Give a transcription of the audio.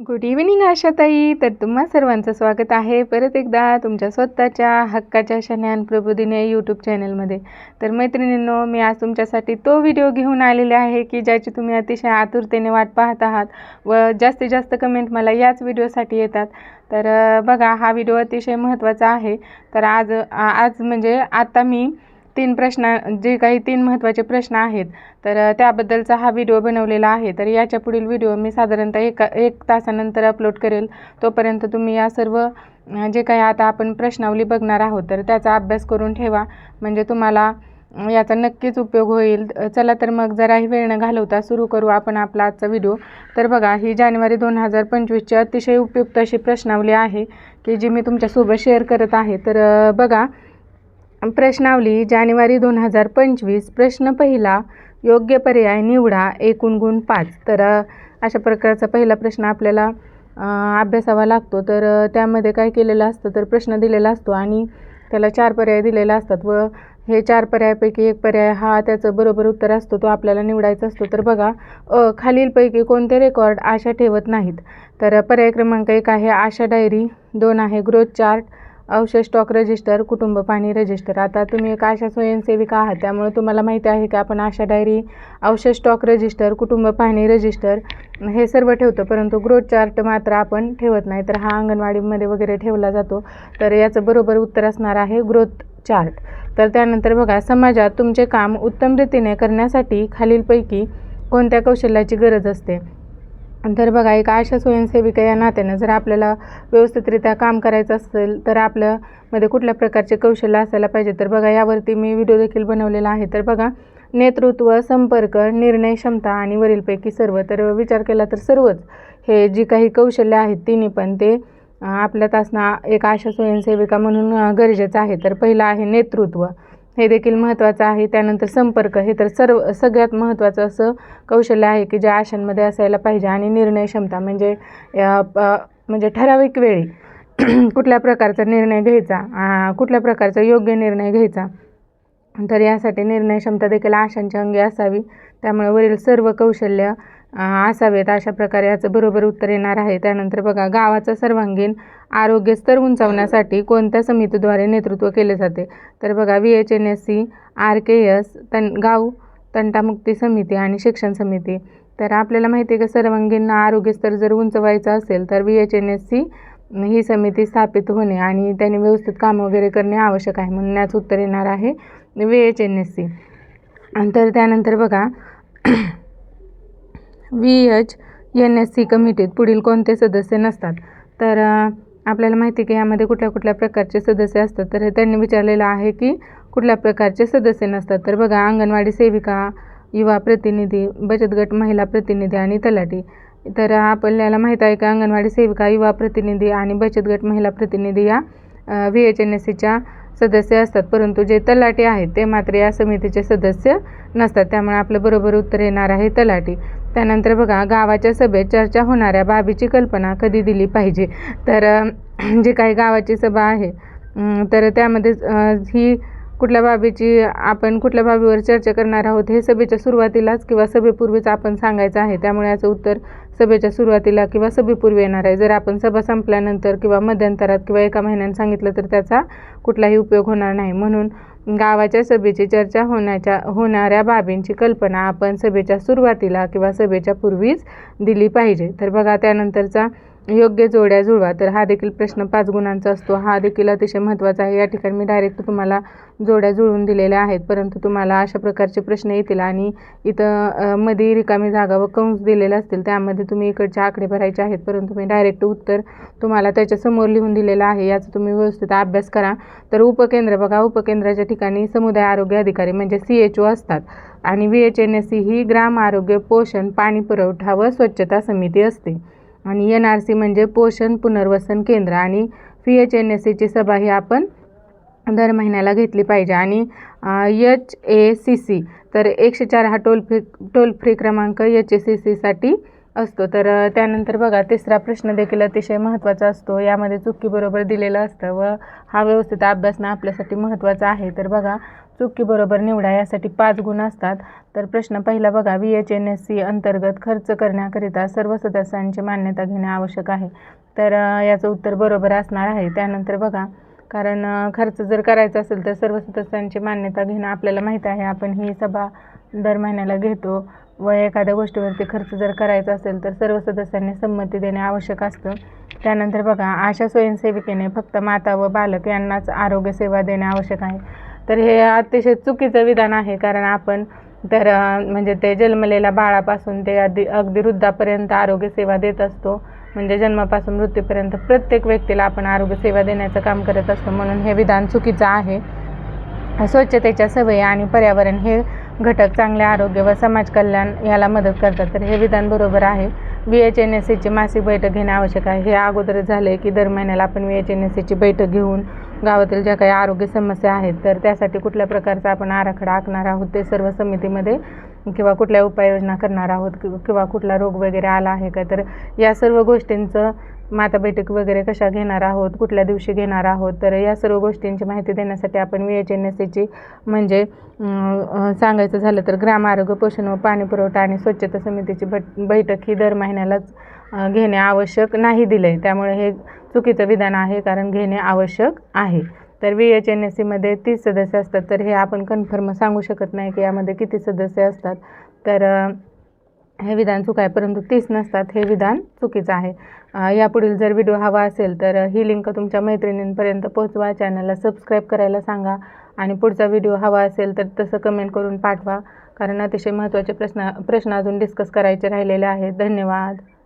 Good evening आशाताई. तर तुम्हा सर्वांचं स्वागत आहे परत एकदा तुमच्या स्वतःच्या हक्काच्या शन्यान प्रबोधिने यूट्यूब चॅनलमध्ये तर मैत्रिणींनो मी आज तुमच्यासाठी तो व्हिडिओ घेऊन आलेले आहे की ज्याची तुम्ही अतिशय आतुरतेने वाट पाहत आहात व जास्तीत जास्त कमेंट मला याच व्हिडिओसाठी येतात. तर बघा हा व्हिडिओ अतिशय महत्त्वाचा आहे. तर आज आज म्हणजे आता मी तीन प्रश्न जे काही तीन महत्त्वाचे प्रश्न आहेत तर त्याबद्दलचा हा व्हिडिओ बनवलेला आहे. तर याच्या पुढील व्हिडिओ मी साधारणतः एका एक तासानंतर अपलोड करेल. तोपर्यंत तुम्ही या सर्व जे काही आता आपण प्रश्नावली बघणार आहोत तर त्याचा अभ्यास करून ठेवा. म्हणजे तुम्हाला याचा नक्कीच उपयोग होईल. चला तर मग जराही वेळ न घालवता सुरू करू आपण आपला आजचा व्हिडिओ. तर बघा ही जानेवारी दोन हजार पंचवीसची अतिशय उपयुक्त अशी प्रश्नावली आहे की जी मी तुमच्यासोबत शेअर करत आहे. तर बघा प्रश्नावली जानेवारी दोन हजार पंचवीस प्रश्न पहिला योग्य पर्याय निवडा एकूण गुण पाच. तर अशा प्रकारचा पहिला प्रश्न आपल्याला अभ्यासावा लागतो. तर त्यामध्ये काय केलेलं असतं तर प्रश्न दिलेला असतो आणि त्याला चार पर्याय दिलेले असतात व हे चार पर्यायापैकी एक पर्याय हा त्याचं बरोबर उत्तर असतो तो आपल्याला निवडायचा असतो. तर बघा अ खालीलपैकी कोणते रेकॉर्ड आशा ठेवत नाहीत? तर पर्याय क्रमांक एक आहे आशा डायरी दोन आहे ग्रोथ चार्ट अवशेष स्टॉक रजिस्टर कुटुंब पाणी रजिस्टर आता तुम्ही एक आशा स्वयंसेविका आहात त्यामुळे तुम्हाला माहिती आहे की आपण आशा डायरी अवशेष स्टॉक रजिस्टर कुटुंब पाहणी रजिस्टर हे सर्व ठेवतो. परंतु ग्रोथ चार्ट मात्र आपण ठेवत नाही. तर हा अंगणवाडीमध्ये वगैरे ठेवला जातो. तर याचं बरोबर उत्तर असणार आहे ग्रोथ चार्ट तर त्यानंतर बघा समाजात तुमचे काम उत्तम रीतीने करण्यासाठी खालीलपैकी कोणत्या कौशल्याची गरज असते? तर बघा एक आशा स्वयंसेविका या नात्यानं जर आपल्याला व्यवस्थितरित्या काम करायचं असेल तर आपल्यामध्ये कुठल्या प्रकारचे कौशल्य असायला पाहिजे? तर बघा यावरती मी व्हिडिओ देखील बनवलेला आहे. तर बघा नेतृत्व संपर्क निर्णय क्षमता आणि वरीलपैकी सर्व. तर विचार केला तर सर्वच. हे जी काही कौशल्य आहेत तिन्ही पण ते आपल्यात असणं एक आशा स्वयंसेविका म्हणून गरजेचं आहे. तर पहिलं आहे नेतृत्व. हे देखील महत्त्वाचं आहे. त्यानंतर संपर्क हे तर सर्व सगळ्यात महत्त्वाचं असं कौशल्य आहे की जे आशांमध्ये असायला पाहिजे आणि निर्णय क्षमता म्हणजे प- म्हणजे ठराविक वेळी कुठल्या प्रकारचा निर्णय घ्यायचा कुठल्या प्रकारचा योग्य निर्णय घ्यायचा तर यासाठी निर्णय क्षमता देखील आशांच्या अंगी असावी. त्यामुळे वरील सर्व कौशल्य असावेत अशा प्रकारे याचं बरोबर उत्तर येणार आहे. त्यानंतर बघा गावाचा सर्वांगीण आरोग्य स्तर उंचावण्यासाठी कोणत्या समितीद्वारे नेतृत्व केले जाते? तर बघा V H N S C R K S तन गाव तंटामुक्ती समिती आणि शिक्षण समिती. तर आपल्याला माहिती आहे का सर्वांगीण आरोग्य स्तर जर उंचवायचं असेल तर V H N S C ही समिती स्थापित होणे आणि त्यांनी व्यवस्थित कामं वगैरे करणे आवश्यक आहे म्हणून याचं उत्तर येणार आहे V H N S C. तर त्यानंतर बघा V H N S C कमिटीत पुढील कोणते सदस्य नसतात. तर आपल्याला माहिती आहे की यामध्ये कुठल्या कुठल्या प्रकारचे सदस्य असतात. तर हे त्यांनी विचारलेलं आहे की कुठल्या प्रकारचे सदस्य नसतात. तर बघा अंगणवाडी सेविका युवा प्रतिनिधी बचत गट महिला प्रतिनिधी आणि तलाठी. तर आपल्याला माहीत आहे की अंगणवाडी सेविका युवा प्रतिनिधी आणि बचत गट महिला प्रतिनिधी या व्ही एच एन एस सीच्या सदस्य असतात. परंतु जे तलाठी आहेत ते मात्र या समितीचे सदस्य नसतात. त्यामुळे आपलं बरोबर उत्तर येणार आहे तलाठी. त्यानंतर बघा गावाच्या सभेत चर्चा होणाऱ्या बाबीची कल्पना कधी दिली पाहिजे? तर जे जी काही गावाची सभा आहे तर त्यामध्ये ही कुठल्या बाबीची आपण कुठल्या बाबीवर चर्चा करणार आहोत हे सभेच्या सुरुवातीलाच किंवा सभेपूर्वीच आपण सांगायचं आहे. त्यामुळे याचं उत्तर सभेच्या सुरुवातीला किंवा सभेपूर्वी येणार आहे. जर आपण सभा संपल्यानंतर किंवा मध्यंतरात किंवा एका महिन्यानं सांगितलं तर त्याचा कुठलाही उपयोग होणार नाही. म्हणून गावाच्या सभेची चर्चा होण्याच्या होणाऱ्या बाबींची कल्पना आपण सभेच्या सुरुवातीला किंवा सभेच्या पूर्वीच दिली पाहिजे. तर बघा त्यानंतरचा योग्य जोड्या जुळवा. तर हा देखील प्रश्न पाच गुणांचा असतो. हा देखील अतिशय महत्त्वाचा आहे. या ठिकाणी मी डायरेक्ट तुम्हाला जोड्या जुळवून दिलेल्या आहेत. परंतु तुम्हाला अशा प्रकारचे प्रश्न येतील आणि इथं मध्ये रिकामी जागा व कंस दिलेले असतील त्यामध्ये तुम्ही इकडचे आकडे भरायचे आहेत. परंतु मी डायरेक्ट उत्तर तुम्हाला त्याच्यासमोर लिहून दिलेलं आहे. याचा तुम्ही व्यवस्थित अभ्यास करा. तर उपकेंद्र बघा. उपकेंद्राच्या ठिकाणी समुदाय आरोग्य अधिकारी म्हणजे सी एच ओ असतात आणि V H N S C ही ग्राम आरोग्य पोषण पाणी पुरवठा व स्वच्छता समिती असते. आणि एन आर सी म्हणजे पोषण पुनर्वसन केंद्र आणि पी एच एन एस सीची सभा ही आपण दर महिन्याला घेतली पाहिजे. आणि एच ए सी सी तर एकशे चार हा टोल फ्री टोल फ्री क्रमांक एच ए सी सीसाठी असतो. तर त्यानंतर बघा तिसरा प्रश्न देखील अतिशय महत्त्वाचा असतो. यामध्ये चुकीबरोबर दिलेलं असतं व हा व्यवस्थित अभ्यासणं आपल्यासाठी महत्त्वाचा आहे. तर बघा चुकीबरोबर निवडा यासाठी पाच गुण असतात. तर प्रश्न पहिला बघा V H N S C अंतर्गत खर्च करण्याकरिता सर्व सदस्यांची मान्यता घेणे आवश्यक आहे. तर याचं उत्तर बरोबर असणार आहे. त्यानंतर बघा कारण खर्च जर करायचा असेल तर सर्व सदस्यांची मान्यता घेणं आपल्याला माहीत आहे. आपण ही सभा दर महिन्याला घेतो. व एखाद्या गोष्टीवरती खर्च जर करायचा असेल तर सर्व सदस्यांनी संमती देणे आवश्यक असतं. त्यानंतर बघा अशा स्वयंसेविकेने फक्त माता व बालक यांनाच आरोग्य सेवा देणे आवश्यक आहे. तर हे अतिशय चुकीचं विधान आहे कारण आपण तर म्हणजे ते जन्मलेल्या बाळापासून ते अगदी अगदी वृद्धापर्यंत आरोग्य सेवा देत असतो. म्हणजे जन्मापासून मृत्यूपर्यंत प्रत्येक व्यक्तीला आपण आरोग्य सेवा देण्याचं काम करत असतो म्हणून हे विधान चुकीचं आहे. स्वच्छतेच्या सवयी आणि पर्यावरण हे घटक चांगले आरोग्य व समाज कल्याण याला मदत करतात. तर हे विधान बरोबर आहे. व्ही एच एन एस सीची मासिक बैठक घेणे आवश्यक आहे. हे अगोदर झाले की दर महिन्याला आपण व्ही एच एन एस सीची बैठक घेऊन गावातील ज्या काही आरोग्य समस्या आहेत तर त्यासाठी कुठल्या प्रकारचा आपण आराखडा आखणार आहोत ते सर्व समितीमध्ये किंवा कुठल्या उपाययोजना करणार आहोत किंवा कुठला रोग वगैरे आला आहे का तर या सर्व गोष्टींचं माता बैठक वगैरे कशा घेणार आहोत कुठल्या दिवशी घेणार आहोत तर या सर्व गोष्टींची माहिती देण्यासाठी आपण व्ही एच एन एस एची म्हणजे सांगायचं झालं तर ग्राम आरोग्य पोषण व पाणी पुरवठा आणि स्वच्छता समितीची बट बैठक ही दर महिन्यालाच घेणे आवश्यक नाही दिलं आहे त्यामुळे हे चुकीचं विधान आहे कारण घेणे आवश्यक आहे. तर व्ही एच एन एस सीमध्ये तीस सदस्य असतात. तर हे आपण कन्फर्म सांगू शकत नाही की यामध्ये किती सदस्य असतात. तर हे विधान चूक आहे परंतु तीस नसतात. हे विधान चुकीचं आहे. यापुढील जर व्हिडिओ हवा असेल तर ही लिंक तुमच्या मैत्रिणींपर्यंत पोहोचवा. चॅनलला सबस्क्राईब करायला सांगा. आणि पुढचा व्हिडिओ हवा असेल तर तसं कमेंट करून पाठवा. कारण अतिशय महत्त्वाचे प्रश्न प्रश्न अजून डिस्कस करायचे राहिलेले आहेत. धन्यवाद.